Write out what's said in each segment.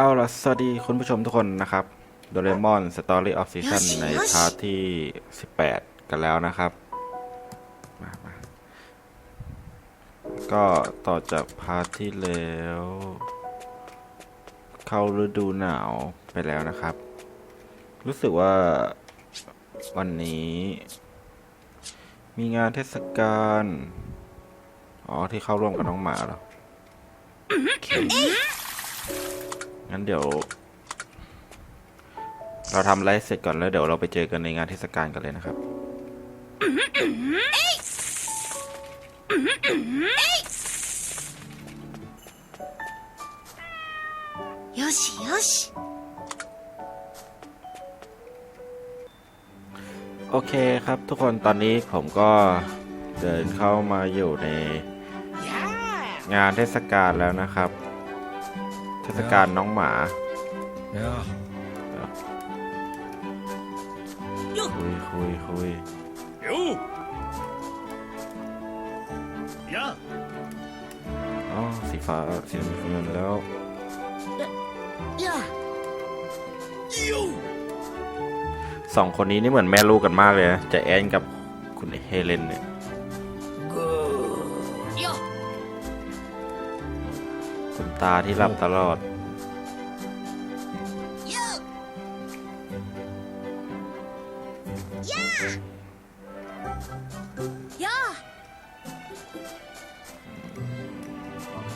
เอาล่ะสวัสดีคุณผู้ชมทุกคนนะครับโดเรมอนสตอรี่ออฟซีซั่นโยชิในโยชิพาร์ทที่ 18 กันแล้วนะครับมามาก็ต่อจากพาร์ทที่แล้ว เข้าฤดูหนาวไปแล้วนะครับ รู้สึกว่าวันนี้ มีงานเทศกาลอ๋อ ที่เข้าร่วมกับน้องหมาเหรอโอเคงั้นเดี๋ยว เราทำไลฟ์เสร็จก่อนแล้วเดี๋ยวเราไปเจอกันในงานเทศกาลกันเลยนะครับ よしよし โอเคครับ ทุกคนตอนนี้ผมก็เดินเข้ามาอยู่ในงานเทศกาลแล้วนะครับ เ ทศกาลน้องหมา Ja, คุยคุยคุย jo! Ja, อ๋อสีฟ้าสีน้ำเงินแล้วいや jo! สองคนนี้นี่เหมือนแม่ลูกกันมากเลยนะเจะแอนกับคุณเฮเลนเนี่ย ตาที่หลับตลอด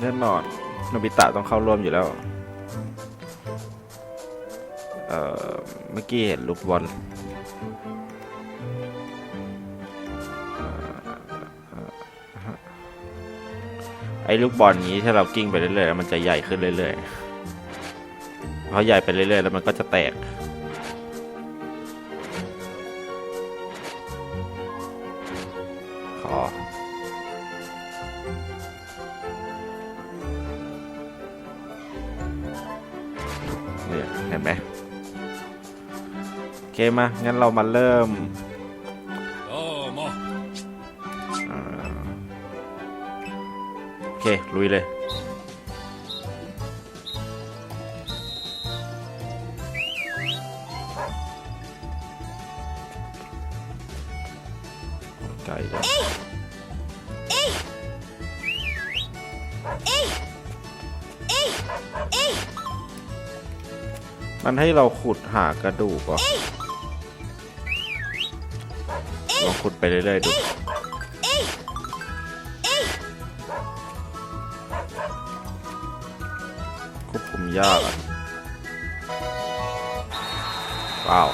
แน่นอนโนบิตะต้องเข้าร่วมอยู่แล้วเมื่อกี้เห็นลูกบอล อ้ลูกบอลนี้ถ้าเรากิ้งไปเรื่อยๆแล้วมันจะใหญ่ขึ้นเรื่อยๆเพราะใหญ่ไปเรื่อยๆแล้วมันก็จะแตกขอเนี่ยเห็นไหมโอเคมางั้นเรามาเริ่ม ลุยเลย ไก่มันให้เราขุดหากระดูกเหรอลองขุดไปเรื่อยๆดู ยากอะว้าว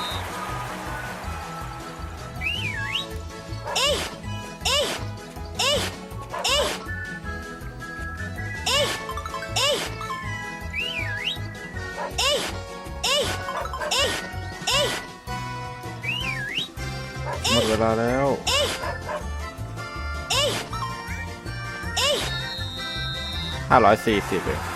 หมดเวลาแล้วห้าร้อยสี่สิบเอง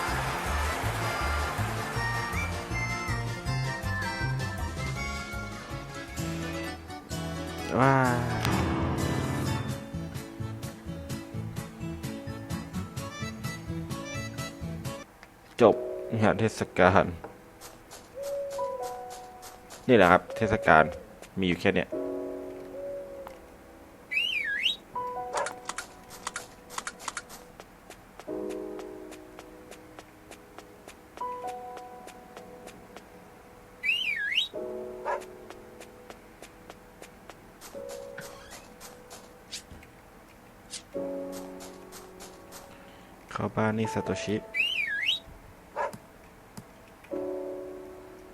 ว้าจบงานเทศกาล นี่แหละครับ เทศกาลมีอยู่แค่เนี้ย เข้าบ้านนี่ซาโตชิ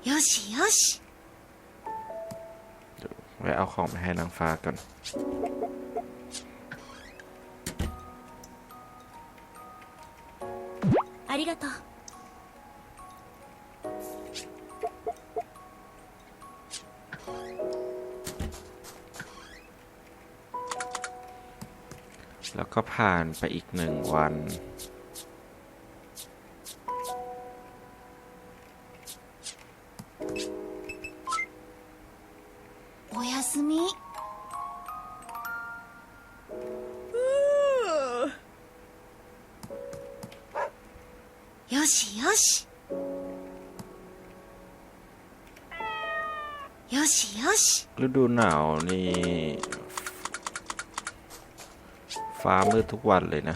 よしよし ไว้เอาของไปให้นางฟ้าก่อน ありがとう แล้วก็ผ่านไปอีกหนึ่งวัน すみよしよしよしよしฤดูหนาวนี่ ฟ้ามืดทุกวันเลยนะ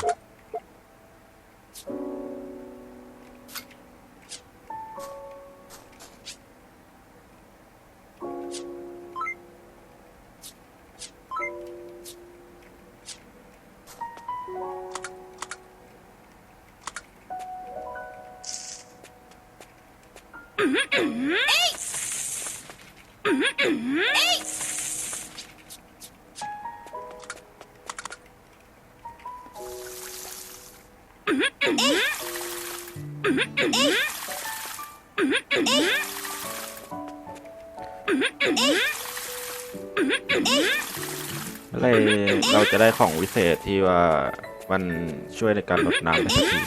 เมื่อไหรเราจะได้ของวิเศษที่ว่ามันช่วยในการลดน้ำได้สักที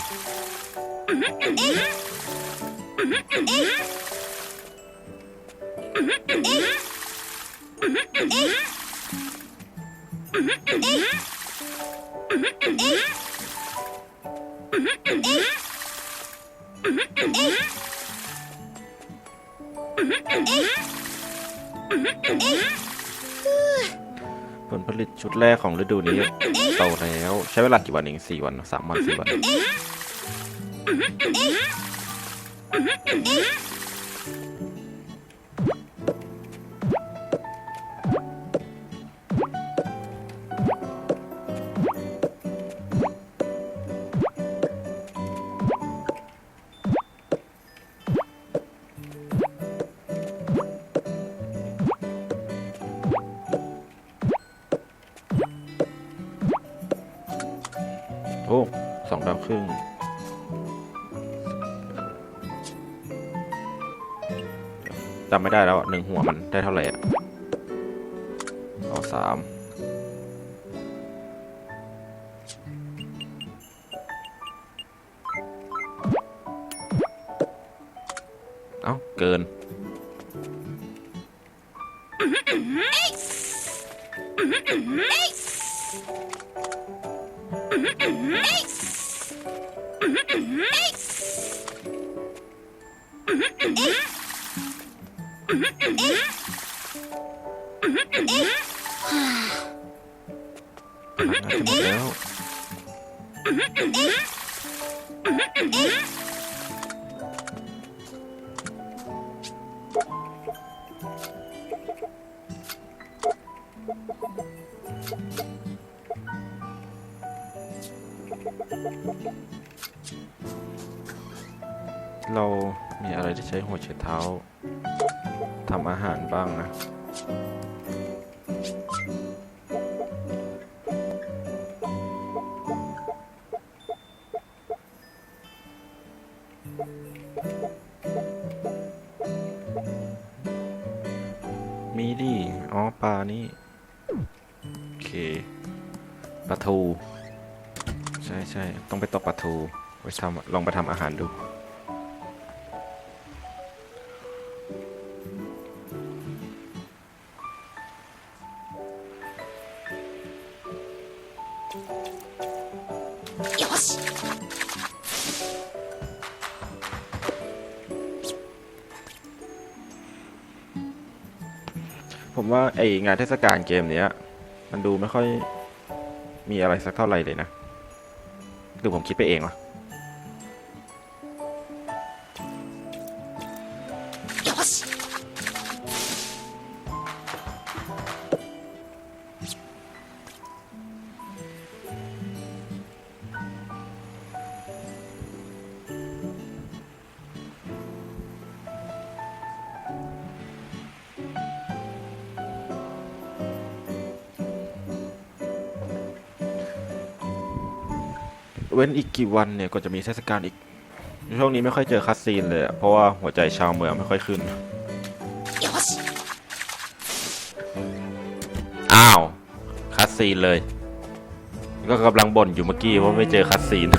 ผลผลิตชุดแรกของฤดูนี้โตแล้ว ใช้เวลากี่วันเองสี่วันสามวันสี่วัน โอ้สองดาวครึ่งจำไม่ได้แล้วหนึ่งหัวมันได้เท่าไหร่อะเอาสาม ดิ อ๋อ ปลานี่ โอเค ปลาทู ใช่ใช่ ต้องไปตกปลาทู ไปทำลองไปทำอาหารดู งานเทศกาลเกมเนี้ย มันดูไม่ค่อยมีอะไรสักเท่าไหร่เลยนะหรือผมคิดไปเองวะよし เว้นอีกกี่วันเนี่ยก็จะมีเทศกาลอีก ช่วงนี้ไม่ค่อยเจอคัสซีนเลยอะเพราะว่าหัวใจชาวเมืองไม่ค่อยขึ้น よし อ้าว คัสซีนเลย ก็กำลังบ่นอยู่เมื่อกี้ว่าไม่เจอคัสซีน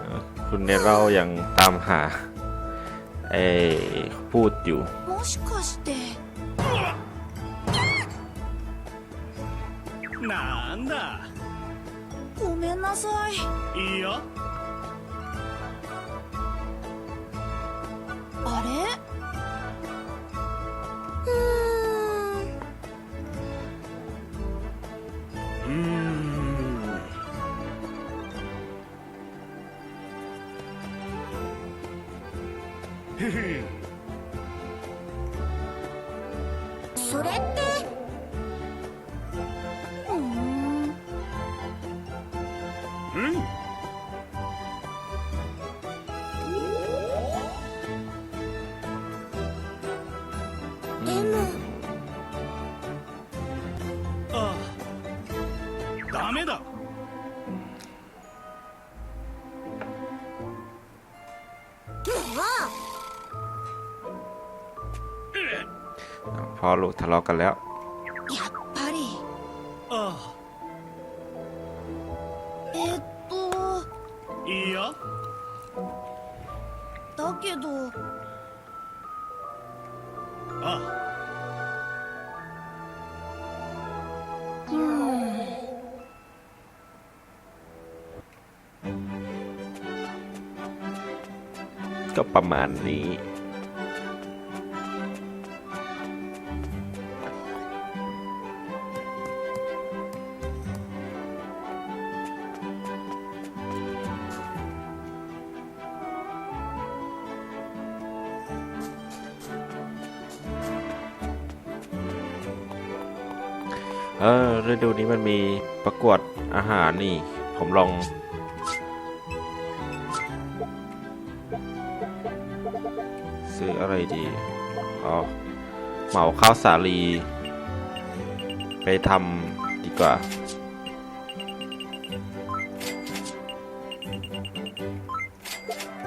เออคุณเนเรลยังตามหาไอ้พูดอยู่ もしかしてなんだ ごめんなさい。いいよ。 อลูกทะเลาะกันแล้ว うやっぱりあえっとあいいよだけどあうーん ก็ประมาณนี้ มีประกวดอาหารนี่ ผมลอง ซื้ออะไรดี อ๋อ เหมาข้าวสาลี ไปทำดีกว่า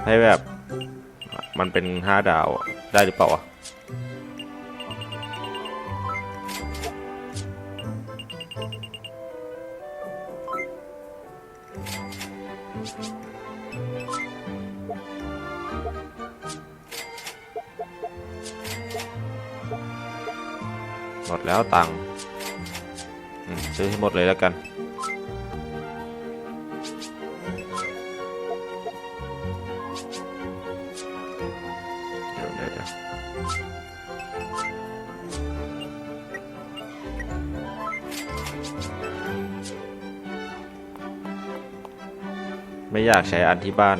ให้แบบ มันเป็นห้าดาวได้หรือเปล่าวะ ล้วตังค์ซื้อให้หมดเลยแล้วกันไม่อยากใช้อันที่บ้าน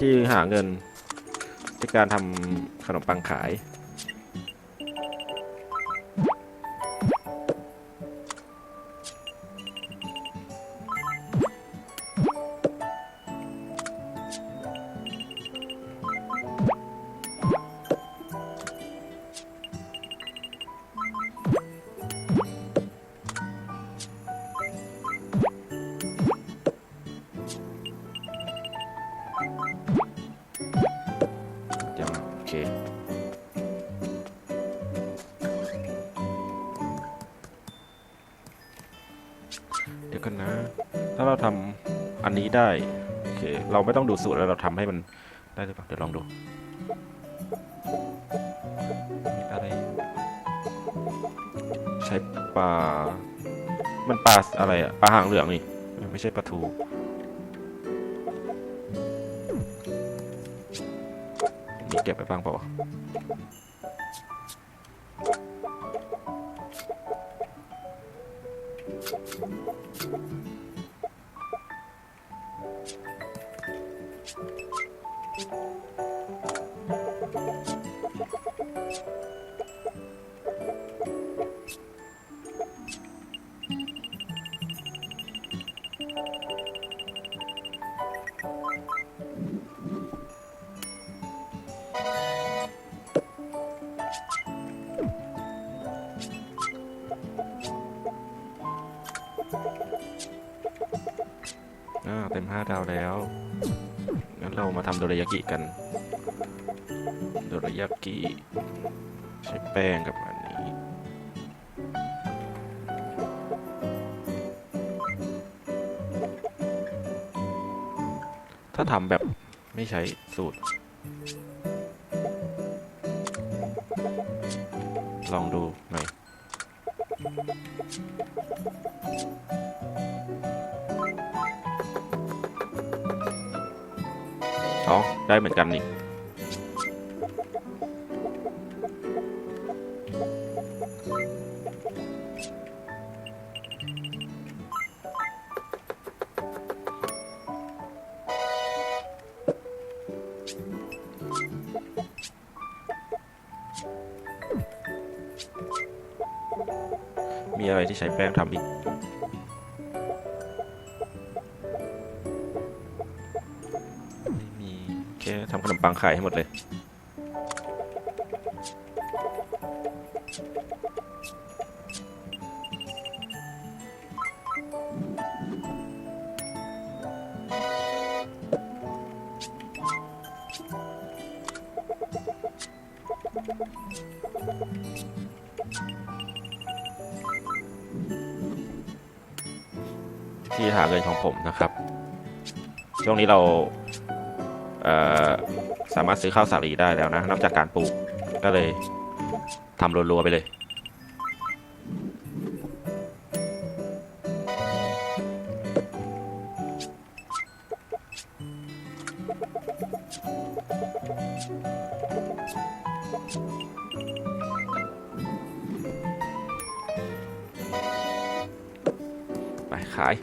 ที่หาเงินในการทำขนมปังขาย เดี๋ยวกันนะ ถ้าเราทำอันนี้ได้ โอเค เราไม่ต้องดูสูตรแล้วเราทำให้มันได้หรือเปล่าเดี๋ยวลองดูมีอะไรใช้ปลา มันปลาอะไรอะปลาหางเหลืองนี่ไม่ใช่ปลาทูมีเก็บไปบ้างเปล่า เต็มห้าดาวแล้ว งั้นเรามาทำโดรายากิกัน โดรายากิ ใช้แป้งกับอันนี้ ถ้าทำแบบไม่ใช้สูตร ลองดูหน่อย อ๋อได้เหมือนกันนี่ มีแค่ทำขนมปังขายให้หมดเลย ที่หาเงินของผมนะครับ ช่วงนี้เรา ซื้อข้าวสาลีได้แล้วนะ นอกจากการปลูกก็เลยทำรัวๆไปเลย ไปขาย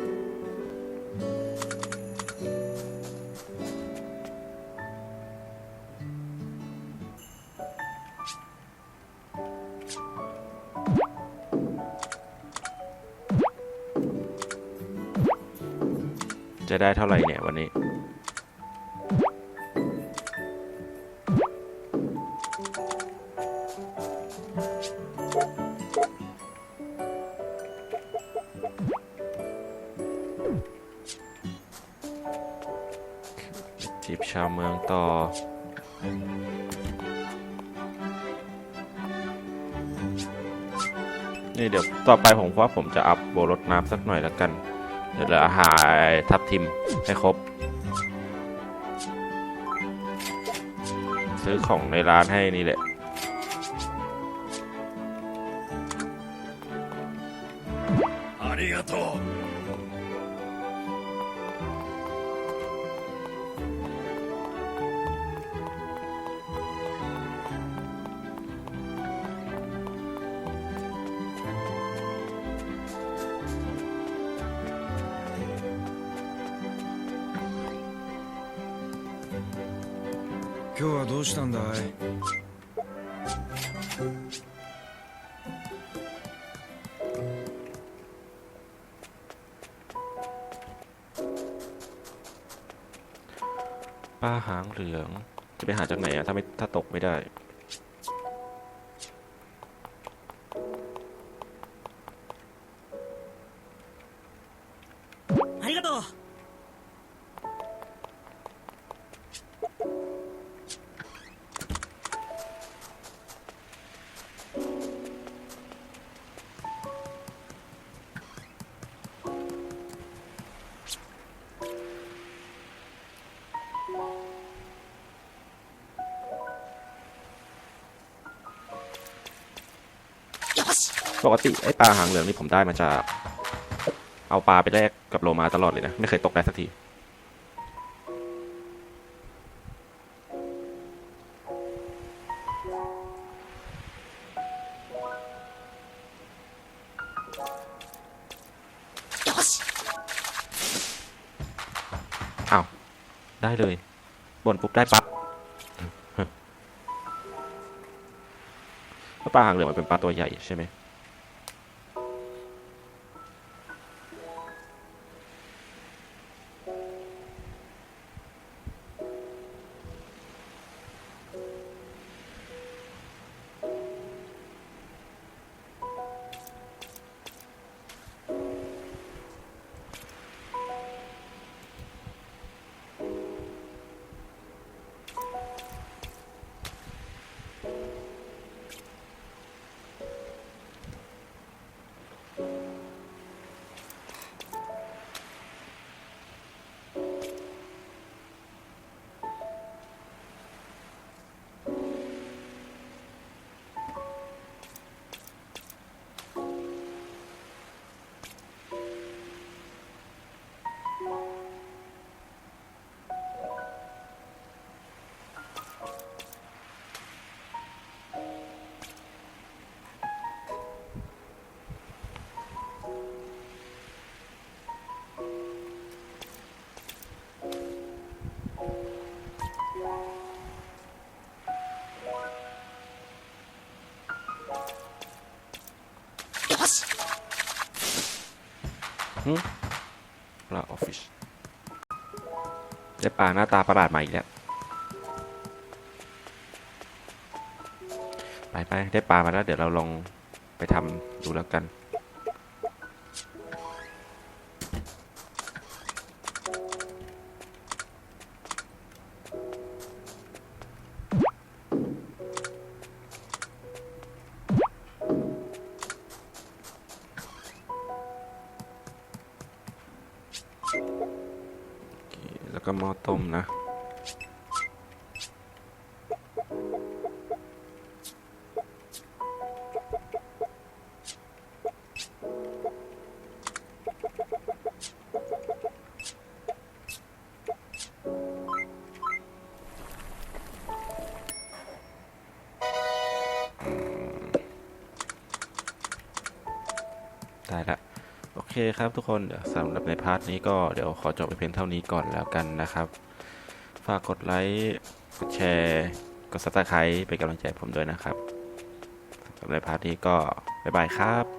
จะได้เท่าไหร่เนี่ยวันนี้จีบชาวเมืองต่อนี่เดี๋ยวต่อไปผมว่าผมจะอัพโบรถน้ำสักหน่อยแล้วกัน เดี๋ยวเหลือาหารทับทิมให้ครบ ซื้อของในร้านให้นี่แหละ 今日はどうしたんだい ปลาหางเหลือง จะไปหาจากไหนอะถ้าไม่ถ้าตกไม่ได้ ปกติไอ้ปลาหางเหลืองนี่ผมได้มาจาก เอาปลาไปแลกกับโลมาตลอดเลยนะ ไม่เคยตกได้สักทีよしอ้าวได้เลยบนปุ๊บได้ปั๊บเพราะปลาหางเหลืองมันเป็นปลาตัวใหญ่ใช่ไหม ปลาออฟฟิศได้ปลาหน้าตาประหลาดใหม่อีกแล้ว ไปไปได้ปลามาแล้ว เดี๋ยวเราลองไปทำดูแล้วกัน คครับทุกคนเดี๋ยวสำหรับในพาร์ทนี้ก็เดี๋ยวขอจบไปเพียงเท่านี้ก่อนแล้วกันนะครับ ฝากกดไลค์กดแชร์กดซับสไครต์เป็นกำลังใจผมด้วยนะครับสำหรับในพาร์ทนี้ก็บ๊ายบายครับ